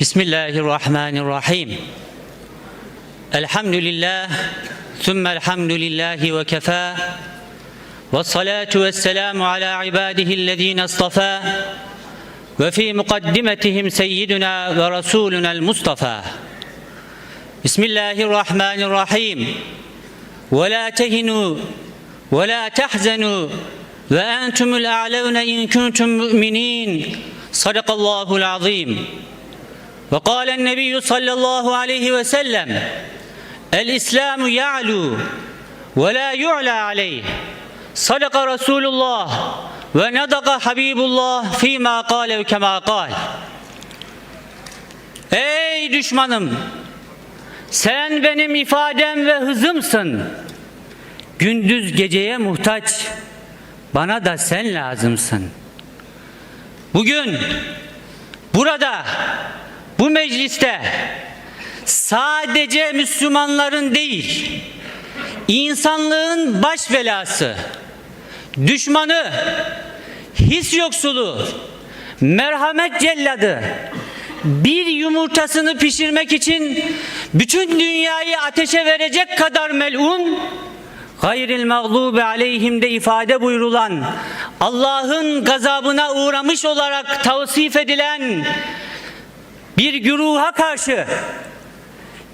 بسم الله الرحمن الرحيم. الحمد لله ثم الحمد لله وكفى. والصلاة والسلام على عباده الذين اصطفى. وفي مقدمتهم سيدنا ورسولنا المصطفى. بسم الله الرحمن الرحيم. ولا تهنوا ولا تحزنوا وأنتم الأعلون إن كنتم مؤمنين. صدق الله العظيم. وقال النبي صلى الله عليه وسلم الإسلام يعلو ولا يعلى عليه صدق رسول الله ونطق حبيب الله فيما قال وكما قال Ey düşmanım sen benim ifadem ve hızımsın Gündüz geceye muhtaç bana da sen lazımsın Bugün burada bu mecliste sadece Müslümanların değil, insanlığın baş belası, düşmanı, his yoksulu, merhamet celladı, bir yumurtasını pişirmek için bütün dünyayı ateşe verecek kadar melun, gayril mağlubi aleyhimde ifade buyurulan, Allah'ın gazabına uğramış olarak tavsif edilen bir güruha karşı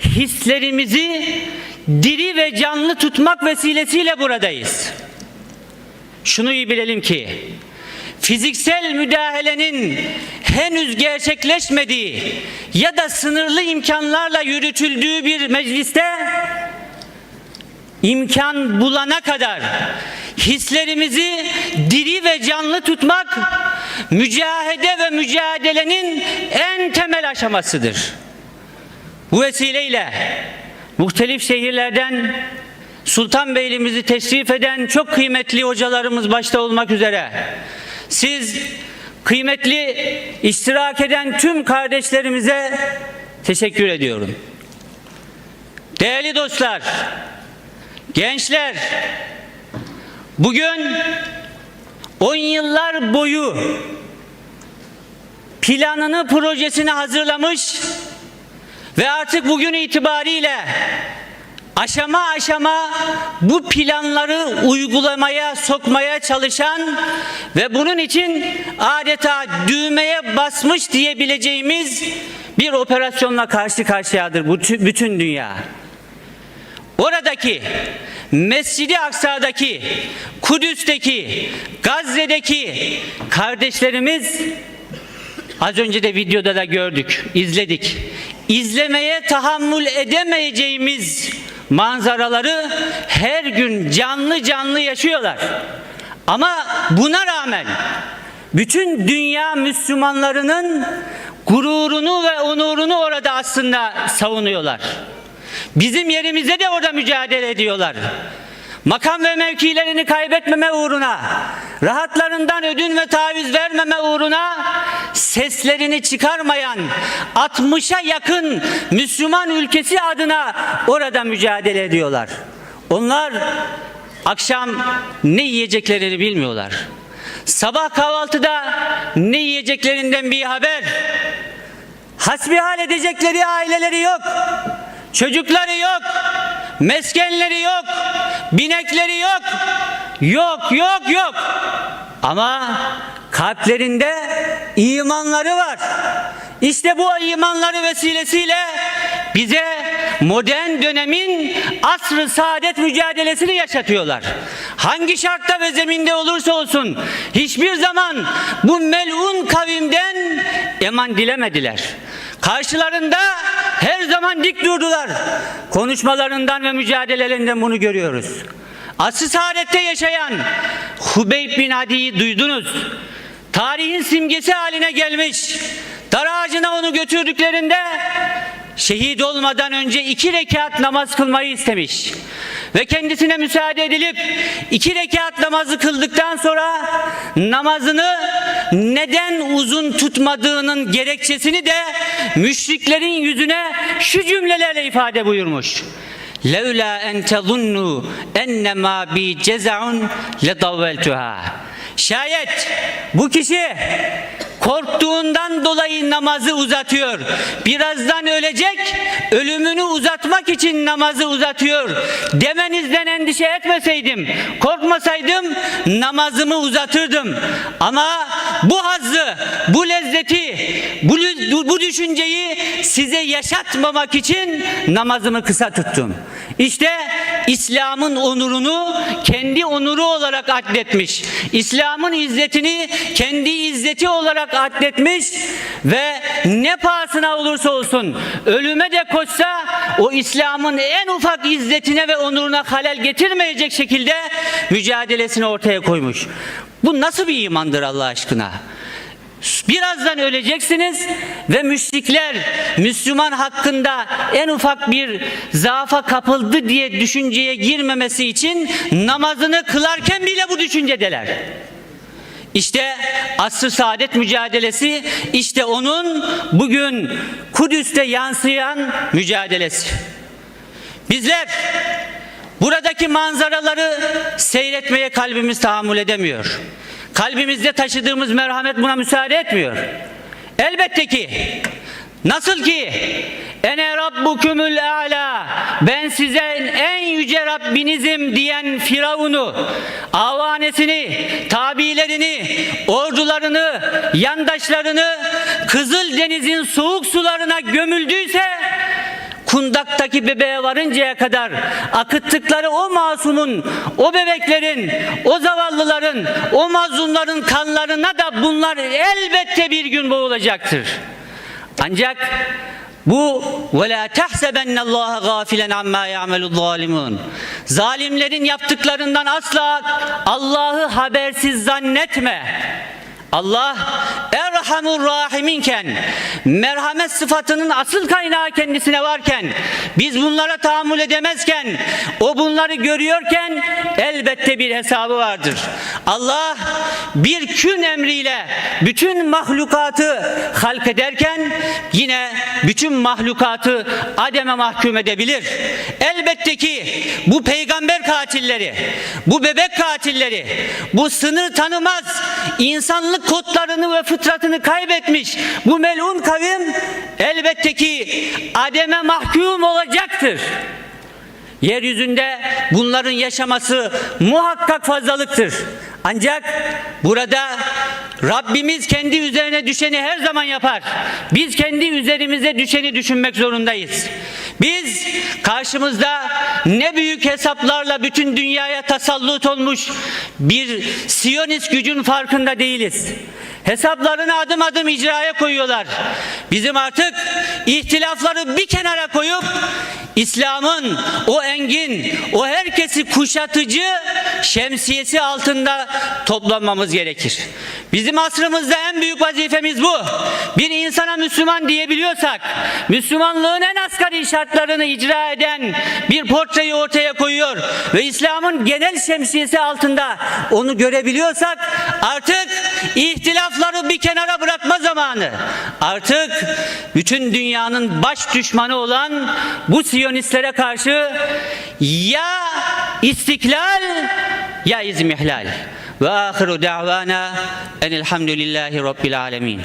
hislerimizi diri ve canlı tutmak vesilesiyle buradayız. Şunu iyi bilelim ki fiziksel müdahalenin henüz gerçekleşmediği ya da sınırlı imkanlarla yürütüldüğü bir mecliste imkan bulana kadar hislerimizi diri ve canlı tutmak mücahede ve mücadelenin en temel aşamasıdır. Bu vesileyle muhtelif şehirlerden Sultanbeylimizi teşrif eden çok kıymetli hocalarımız başta olmak üzere siz kıymetli iştirak eden tüm kardeşlerimize teşekkür ediyorum. Değerli dostlar, gençler, bugün 10 yıllar boyu planını, projesini hazırlamış ve artık bugün itibariyle aşama aşama bu planları uygulamaya sokmaya çalışan ve bunun için adeta düğmeye basmış diyebileceğimiz bir operasyonla karşı karşıyadır bütün dünya. Oradaki Mescidi Aksa'daki, Kudüs'teki, Gazze'deki kardeşlerimiz az önce de videoda da gördük, izledik. İzlemeye tahammül edemeyeceğimiz manzaraları her gün canlı canlı yaşıyorlar. Ama buna rağmen bütün dünya Müslümanlarının gururunu ve onurunu orada aslında savunuyorlar. Bizim yerimize de orada mücadele ediyorlar. Makam ve mevkilerini kaybetmeme uğruna, rahatlarından ödün ve taviz vermeme uğruna seslerini çıkarmayan 60'a yakın Müslüman ülkesi adına orada mücadele ediyorlar. Onlar akşam ne yiyeceklerini bilmiyorlar. Sabah kahvaltıda ne yiyeceklerinden bir haber. Hasbihal edecekleri aileleri yok. Çocukları yok, meskenleri yok, binekleri yok, yok, yok, yok. Ama kalplerinde imanları var. İşte bu imanları vesilesiyle bize modern dönemin asr-ı saadet mücadelesini yaşatıyorlar. Hangi şartta ve zeminde olursa olsun hiçbir zaman bu melun kavimden eman dilemediler. Karşılarında her zaman dik durdular. Konuşmalarından ve mücadelelerinden bunu görüyoruz. Asr-ı saadette yaşayan Hubeyb bin Adi'yi duydunuz. Tarihin simgesi haline gelmiş. Dar ağacına onu götürdüklerinde şehit olmadan önce iki rekat namaz kılmayı istemiş. Ve kendisine müsaade edilip iki rekat namazı kıldıktan sonra namazını neden uzun tutmadığının gerekçesini de müşriklerin yüzüne şu cümlelerle ifade buyurmuş. Levla en tezunnu ennemâ bi cezaun ledavveltuha. Şayet bu kişi korktuğundan dolayı namazı uzatıyor. Birazdan ölecek, ölümünü uzatmak için namazı uzatıyor. Demenizden endişe etmeseydim, korkmasaydım namazımı uzatırdım. Ama bu hazzı, bu lezzeti, bu, bu düşünceyi size yaşatmamak için namazımı kısa tuttum. İşte İslam'ın onurunu kendi onuru olarak adletmiş. İslam'ın izzetini kendi izzeti olarak adletmiş ve ne pahasına olursa olsun ölüme de koşsa o İslam'ın en ufak izzetine ve onuruna halel getirmeyecek şekilde mücadelesini ortaya koymuş. Bu nasıl bir imandır Allah aşkına? Birazdan öleceksiniz ve müşrikler Müslüman hakkında en ufak bir zaafa kapıldı diye düşünceye girmemesi için namazını kılarken bile bu düşüncedeler. İşte asr saadet mücadelesi, işte onun bugün Kudüs'te yansıyan mücadelesi. Bizler buradaki manzaraları seyretmeye kalbimiz tahammül edemiyor. Kalbimizde taşıdığımız merhamet buna müsaade etmiyor. Elbette ki nasıl ki ene rabbukumul a'la ben size en yüce Rabbinizim diyen Firavun'u avanesini, tabilerini, ordularını, yandaşlarını Kızıl Deniz'in soğuk sularına gömüldüyse kundaktaki bebeğe varıncaya kadar akıttıkları o masumun, o bebeklerin, o zavallıların, o mazlumların kanlarına da bunlar elbette bir gün boğulacaktır. Ancak bu ve la tahsebennallaha gafilen amma ya'melul zalimun. Zalimlerin yaptıklarından asla Allah'ı habersiz zannetme. Allah Erhamur Rahiminken merhamet sıfatının asıl kaynağı kendisine varken biz bunlara tahammül edemezken o bunları görüyorken elbette bir hesabı vardır. Allah bir kün emriyle bütün mahlukatı halk ederken yine bütün mahlukatı ademe mahkum edebilir. Elbette ki bu peygamber katilleri, bu bebek katilleri, bu sınır tanımaz insanlık kodlarını ve fıtratını kaybetmiş bu melun kavim elbette ki ademe mahkum olacaktır. Yeryüzünde bunların yaşaması muhakkak fazlalıktır. Ancak burada Rabbimiz kendi üzerine düşeni her zaman yapar. Biz kendi üzerimize düşeni düşünmek zorundayız. Biz karşımızda ne büyük hesaplarla bütün dünyaya tasallut olmuş bir Siyonist gücün farkında değiliz. Hesaplarını adım adım icraya koyuyorlar. Bizim artık ihtilafları bir kenara koyup İslam'ın o engin, o herkesi kuşatıcı şemsiyesi altında toplanmamız gerekir. Bizim asrımızda en büyük vazifemiz bu. Bir insana Müslüman diyebiliyorsak, Müslümanlığın en asgari şartlarını icra eden bir portreyi ortaya koyuyor ve İslam'ın genel şemsiyesi altında onu görebiliyorsak artık ihtilafları bir kenara bırakma zamanı. Artık bütün dünyanın baş düşmanı olan bu Siyonistlere karşı ya istiklal ya izmihlal. Ve ahiru da'vana enelhamdülillahi rabbil alemin.